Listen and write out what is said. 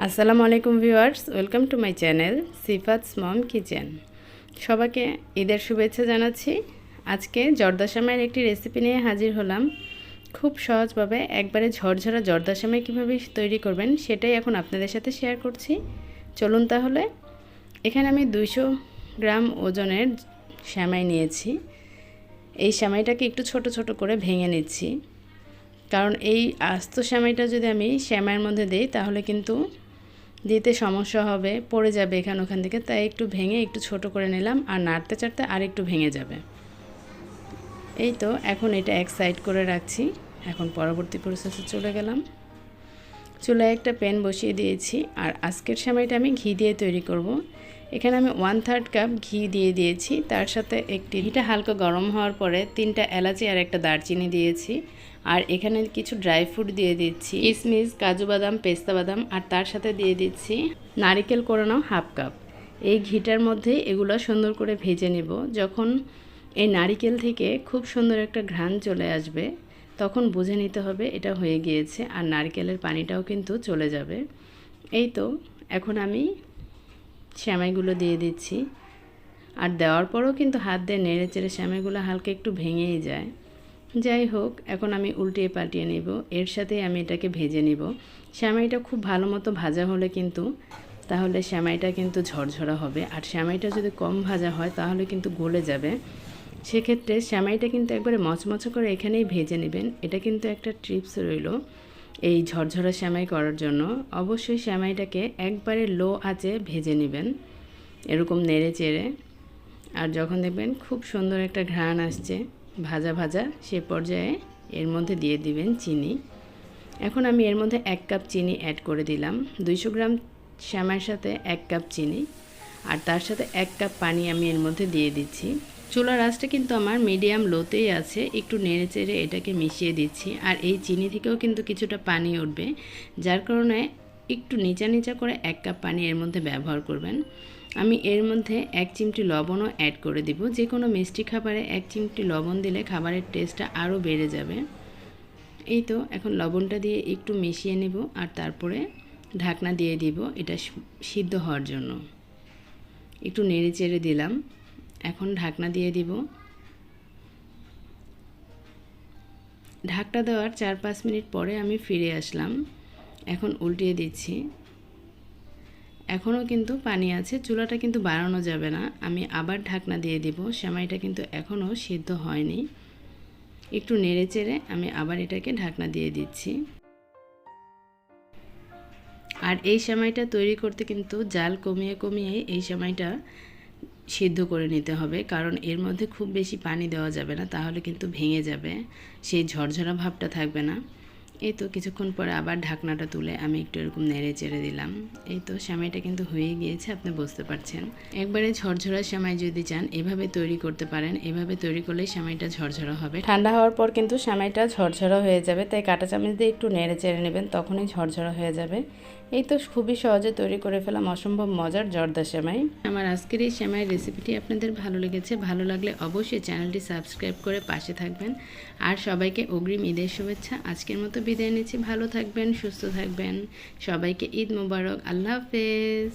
আসসালামু আলাইকুম viewers, welcome to my channel Sifat's mom kitchen. সবাইকে ঈদের শুভেচ্ছা জানাচ্ছি। আজকে জর্দাসামের একটি রেসিপি নিয়ে হাজির হলাম। খুব সহজভাবে একবারে ঝরঝরা জর্দাসামাই কীভাবে তৈরি করবেন সেটাই এখন আপনাদের সাথে শেয়ার করছি। চলুন তাহলে, এখানে আমি দুইশো গ্রাম ওজনের শ্যামাই নিয়েছি। এই শ্যামাইটাকে একটু ছোট ছোট করে ভেঙে নিচ্ছি। কারণ এই আস্ত শ্যামাইটা যদি আমি শ্যামাইয়ের মধ্যে দিই তাহলে কিন্তু দিতে সমস্যা হবে, পড়ে যাবে এখান ওখান থেকে, তাই একটু ভেঙে একটু ছোট করে নিলাম, আর নাড়তে চাড়তে আর একটু ভেঙে যাবে। এই তো, এখন এটা এক সাইড করে রাখছি, এখন পরবর্তী প্রসেসে চলে গেলাম। চুলায় একটা প্যান বসিয়ে দিয়েছি, আর আজকের সময়টা আমি ঘি দিয়ে তৈরি করব। এখানে আমি ওয়ান থার্ড কাপ ঘি দিয়ে দিয়েছি, তার সাথে একটি ঘিটা হালকা গরম হওয়ার পরে তিনটা এলাচি আর একটা দারচিনি দিয়েছি। আর এখানে কিছু ড্রাই ফ্রুট দিয়ে দিচ্ছি। কিশমিশ কাজু বাদাম, পেস্তা বাদাম, আর তার সাথে দিয়ে দিচ্ছি নারিকেল কোরানো হাফ কাপ। এই ঘিটার মধ্যে এগুলো সুন্দর করে ভেজে নেব। যখন এই নারিকেল থেকে খুব সুন্দর একটা ঘ্রাণ চলে আসবে, তখন বুঝে নিতে হবে এটা হয়ে গিয়েছে আর নারকেলের পানিটাও কিন্তু চলে যাবে। এই তো, এখন আমি শ্যামাইগুলো দিয়ে দিচ্ছি। আর দেওয়ার পরও কিন্তু হাত দিয়ে নেড়ে চেড়ে শ্যামাইগুলো হালকা একটু ভেঙেই যায়। যাই হোক, এখন আমি উল্টিয়ে পাল্টিয়ে নেব। এর সাথে আমি এটাকে ভেজে নিব। শ্যামাইটা খুব ভালো মতো ভাজা হলে কিন্তু, তাহলে শ্যামাইটা কিন্তু ঝরঝরা হবে। আর শ্যামাইটা যদি কম ভাজা হয়, তাহলে কিন্তু গলে যাবে। সেক্ষেত্রে শ্যামাইটা কিন্তু একবারে মচমচ করে এখানেই ভেজে নেবেন। এটা কিন্তু একটা ট্রিপস রইল এই ঝরঝরা শ্যামাই করার জন্য। অবশ্যই শ্যামাইটাকে একবারে লো আঁচে ভেজে নেবেন, এরকম নেড়ে চেড়ে আর যখন দেখবেন খুব সুন্দর একটা ঘ্রাণ আসছে ভাজা ভাজা সে পর্যায়ে এর মধ্যে দিয়ে দিবেন চিনি। এখন আমি এর মধ্যে এক কাপ চিনি অ্যাড করে দিলাম। দুইশো গ্রাম শ্যামার সাথে এক কাপ চিনি আর তার সাথে এক কাপ পানি আমি এর মধ্যে দিয়ে দিচ্ছি। চুলার আঁচটা কিন্তু আমার মিডিয়াম লোতেই আছে, একটু নেড়ে চেড়ে এটাকে মিশিয়ে দিচ্ছি। আর এই চিনি থেকেও কিন্তু কিছুটা পানি উঠবে, যার কারণে একটু নিচা নিচা করে এক কাপ পানি এর মধ্যে ব্যবহার করবেন। আমি এর মধ্যে এক চিমটি লবণও অ্যাড করে দিব। যে কোনো মিষ্টি খাবারে এক চিমটি লবণ দিলে খাবারের টেস্টটা আরও বেড়ে যাবে। এই তো, এখন লবণটা দিয়ে একটু মিশিয়ে নেব আর তারপরে ঢাকনা দিয়ে দিব এটা সিদ্ধ হওয়ার জন্য। একটু নেড়ে চেড়ে দিলাম। এখন ঢাকনা দিয়ে দিব। ঢাকটা দেওয়ার চার পাঁচ মিনিট পরে আমি ফিরে আসলাম। এখন উল্টিয়ে দিচ্ছি। এখনও কিন্তু পানি আছে, চুলাটা কিন্তু বাড়ানো যাবে না। আমি আবার ঢাকনা দিয়ে দিব, সেমাইটা কিন্তু এখনও সিদ্ধ হয়নি। একটু নেড়ে চেড়ে আমি আবার এটাকে ঢাকনা দিয়ে দিচ্ছি। আর এই সেমাইটা তৈরি করতে কিন্তু জাল কমিয়ে কমিয়ে এই সেমাইটা সিদ্ধ করে নিতে হবে, কারণ এর মধ্যে খুব বেশি পানি দেওয়া যাবে না, তাহলে কিন্তু ভেঙে যাবে, সেই ঝরঝরা ভাবটা থাকবে না। এই তো কিছুক্ষণ পরে আবার ঢাকনাটা তুলে আমি একটু এরকম নেড়ে চেড়ে দিলাম। এই তো সেমাইটা কিন্তু হয়ে গিয়েছে আপনি বুঝতে পারছেন। একবারে ঝরঝরা সেমাই যদি চান এভাবে তৈরি করতে পারেন। এভাবে তৈরি করলেই সেমাইটা ঝরঝরা হবে। ঠান্ডা হওয়ার পর কিন্তু সেমাইটা ঝরঝরা হয়ে যাবে তাই কাঁটা চামচ দিয়ে একটু নেড়ে চেড়ে নেবেন তখনই ঝরঝরা হয়ে যাবে। এই তো খুবই সহজে তৈরি করে ফেলাম অসম্ভব মজার জর্দা সেমাই। আমার আজকের এই সেমাই রেসিপিটি আপনাদের ভালো লেগেছে ভালো লাগলে অবশ্যই চ্যানেলটি সাবস্ক্রাইব করে পাশে থাকবেন। আর সবাইকে অগ্রিম ঈদের শুভেচ্ছা। আজকের মতো বিদায় নিচ্ছি। ভালো থাকবেন সুস্থ থাকবেন। সবাইকে ঈদ মোবারক। আল্লাহ হাফেজ।